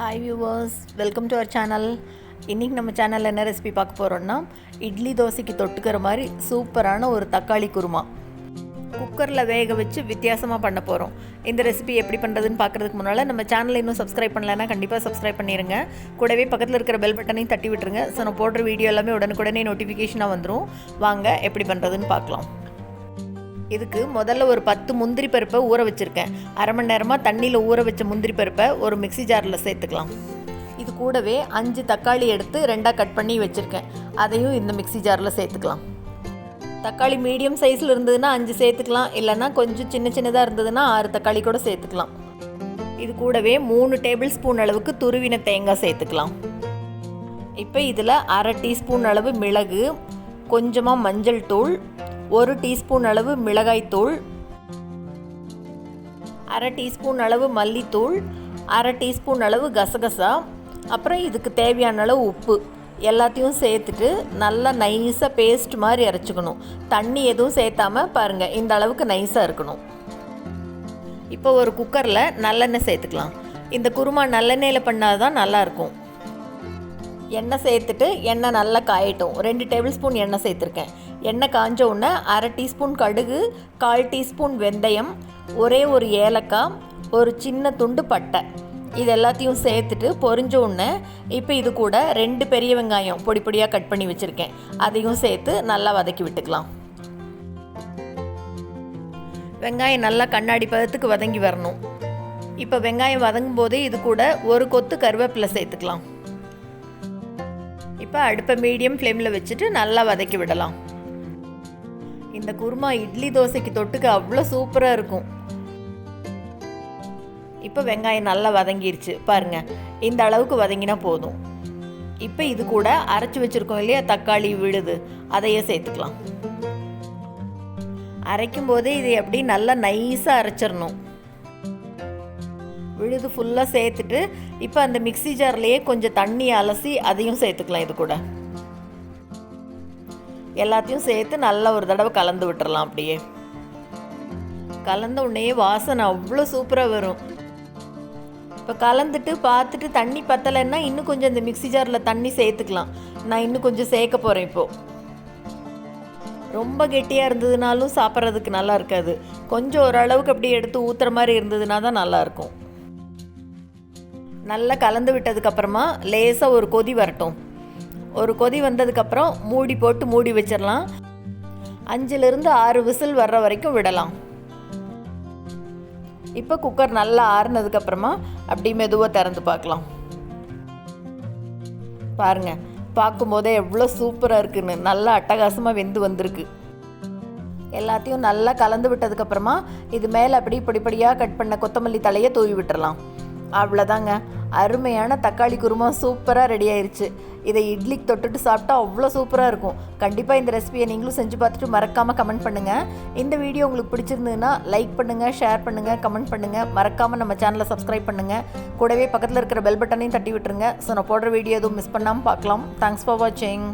Hi viewers welcome to our channel இன்றைக்கி நம்ம சேனலில் என்ன ரெசிபி பார்க்க போகிறோம்னா இட்லி தோசைக்கு தொட்டுக்கிற மாதிரி சூப்பரான ஒரு தக்காளி குருமா. குக்கரில் வேக வச்சு வித்தியாசமாக பண்ண போகிறோம் இந்த ரெசிபி எப்படி பண்ணுறதுன்னு பார்க்குறதுக்கு முன்னால் நம்ம சேனலை இன்னும் சப்ஸ்கிரைப் பண்ணலைன்னா கண்டிப்பாக சப்ஸ்கிரைப் பண்ணிடுங்க கூடவே பக்கத்தில் இருக்கிற பெல் பட்டனையும் தட்டி விட்டுருங்க. ஸோ நான் போடுற வீடியோ எல்லாமே உடனுக்குடனே நோட்டிஃபிகேஷனாக வந்துடும் வாங்க எப்படி பண்ணுறதுன்னு பார்க்கலாம். இதுக்கு முதல்ல ஒரு பத்து முந்திரி பருப்பை ஊற வச்சுருக்கேன். அரை மணி நேரமாக தண்ணியில் ஊற வச்ச முந்திரி பருப்பை ஒரு மிக்ஸி ஜாரில் சேர்த்துக்கலாம். இது கூடவே அஞ்சு தக்காளி எடுத்து ரெண்டாக கட் பண்ணி வச்சுருக்கேன். அதையும் இந்த மிக்ஸி ஜாரில் சேர்த்துக்கலாம். தக்காளி மீடியம் சைஸில் இருந்ததுன்னா அஞ்சு சேர்த்துக்கலாம். இல்லைன்னா கொஞ்சம் சின்ன சின்னதாக இருந்ததுன்னா ஆறு தக்காளி கூட சேர்த்துக்கலாம். இது கூடவே மூணு டேபிள் ஸ்பூன் அளவுக்கு துருவின தேங்காய் சேர்த்துக்கலாம். இப்போ இதில் அரை டீஸ்பூன் அளவு மிளகு கொஞ்சமாக மஞ்சள் தூள் ஒரு டீஸ்பூன் அளவு மிளகாய்த்தூள் அரை டீஸ்பூன் அளவு மல்லித்தூள் அரை டீஸ்பூன் அளவு கசகசா அப்புறம் இதுக்கு தேவையான அளவு உப்பு. எல்லாத்தையும் சேர்த்துட்டு நல்லா நைஸாக பேஸ்ட் மாதிரி அரைச்சிக்கணும். தண்ணி எதுவும் சேர்த்தாம பாருங்கள் இந்த அளவுக்கு நைஸாக இருக்கணும். இப்போ ஒரு குக்கரில் நல்லெண்ணெய் சேர்த்துக்கலாம். இந்த குருமா நல்லெண்ணெயில் பண்ணால் தான் நல்லாயிருக்கும் எண்ணெய் சேர்த்துட்டு எண்ணெய் நல்லா காயட்டும். ரெண்டு டேபிள் ஸ்பூன் எண்ணெய் சேர்த்துருக்கேன். எண்ணெய் காஞ்ச உடனே அரை டீஸ்பூன் கடுகு கால் டீஸ்பூன் வெந்தயம் ஒரே ஒரு ஏலக்காய் ஒரு சின்ன துண்டு பட்டை. இது எல்லாத்தையும் சேர்த்துட்டு பொறிஞ்ச உடனே இப்போ இது கூட ரெண்டு பெரிய வெங்காயம் பொடி பொடியாக கட் பண்ணி வச்சுருக்கேன். அதையும் சேர்த்து நல்லா வதக்கி விட்டுக்கலாம். வெங்காயம் நல்லா கண்ணாடி பதத்துக்கு வதங்கி வரணும். இப்போ வெங்காயம் வதங்கும் போதே இது கூட ஒரு கொத்து கருவேப்பிலை சேர்த்துக்கலாம். இப்போ அடுப்பை மீடியம் ஃப்ளேமில் வச்சுட்டு நல்லா வதக்கி விடலாம். இந்த குருமா இட்லி தோசைக்கு தொட்டுக்க அவ்வளோ சூப்பராக இருக்கும். இப்போ வெங்காயம் நல்லா வதங்கிருச்சு. பாருங்க இந்த அளவுக்கு வதங்கினா போதும். இப்போ இது கூட அரைச்சி வச்சுருக்கோம் இல்லையா? தக்காளி விழுது. அதையே சேர்த்துக்கலாம். அரைக்கும் போதே இதை எப்படி நல்லா நைஸாக அரைச்சிடணும். விழுது ஃபுல்லாக சேர்த்துட்டு இப்போ அந்த மிக்ஸி ஜார்லேயே கொஞ்சம் தண்ணி அலசி அதையும் சேர்த்துக்கலாம் இது கூட. எல்லாத்தையும் சேர்த்து நல்லா ஒரு தடவை கலந்து விட்டுறலாம் அப்படியே. கலந்த உடனே வாசனை அவ்வளோ சூப்பராக வரும். இப்போ கலந்துட்டு பார்த்துட்டு தண்ணி பத்தலைன்னா இன்னும் கொஞ்சம் இந்த மிக்ஸி ஜாரில் தண்ணி சேர்த்துக்கலாம். நான் இன்னும் கொஞ்சம் சேர்க்க போகிறேன் இப்போது ரொம்ப கெட்டியாக இருந்ததுனாலும் சாப்பிட்றதுக்கு நல்லா இருக்காது. கொஞ்சம் ஓரளவுக்கு அப்படியே எடுத்து ஊற்றுற மாதிரி இருந்ததுனா தான் நல்லாயிருக்கும் நல்லா கலந்து விட்டதுக்கப்புறமா லேசாக ஒரு கொதி வரட்டும். ஒரு கொதி வந்ததுக்கப்புறம் மூடி போட்டு மூடி வச்சிடலாம் அஞ்சுலேருந்து ஆறு விசில் வர்ற வரைக்கும் விடலாம். இப்போ குக்கர் நல்லா ஆறுனதுக்கப்புறமா அப்படி மெதுவாக திறந்து பார்க்கலாம். பாருங்கள் பார்க்கும்போதே எவ்வளோ சூப்பராக இருக்குன்னு. நல்லா அட்டகாசமாக வெந்து வந்திருக்கு. எல்லாத்தையும் நல்லா கலந்து விட்டதுக்கப்புறமா இது மேலே அப்படி படிப்படியாக கட் பண்ண கொத்தமல்லி தலையை தூவி விட்டுறலாம். அவ்வளோதாங்க அருமையான தக்காளி குருமா சூப்பராக ரெடி ஆயிருச்சு. இதை இட்லிக்கு தொட்டுட்டு சாப்பிட்டா அவ்வளோ சூப்பராக இருக்கும். கண்டிப்பாக இந்த ரெசிபியை நீங்களும் செஞ்சு பார்த்துட்டு மறக்காமல் கமெண்ட் பண்ணுங்கள் இந்த வீடியோ உங்களுக்கு பிடிச்சிருந்ததுன்னா லைக் பண்ணுங்கள் ஷேர் பண்ணுங்கள் கமெண்ட் பண்ணுங்கள் மறக்காமல் நம்ம சேனலை சப்ஸ்கிரைப் பண்ணுங்கள் கூடவே பக்கத்தில் இருக்கிற பெல் பட்டனையும் தட்டி விட்டுருங்க. ஸோ நான் போடுற வீடியோ எதுவும் மிஸ் பண்ணாமல் பார்க்கலாம். தேங்க்ஸ் ஃபார் வாட்சிங்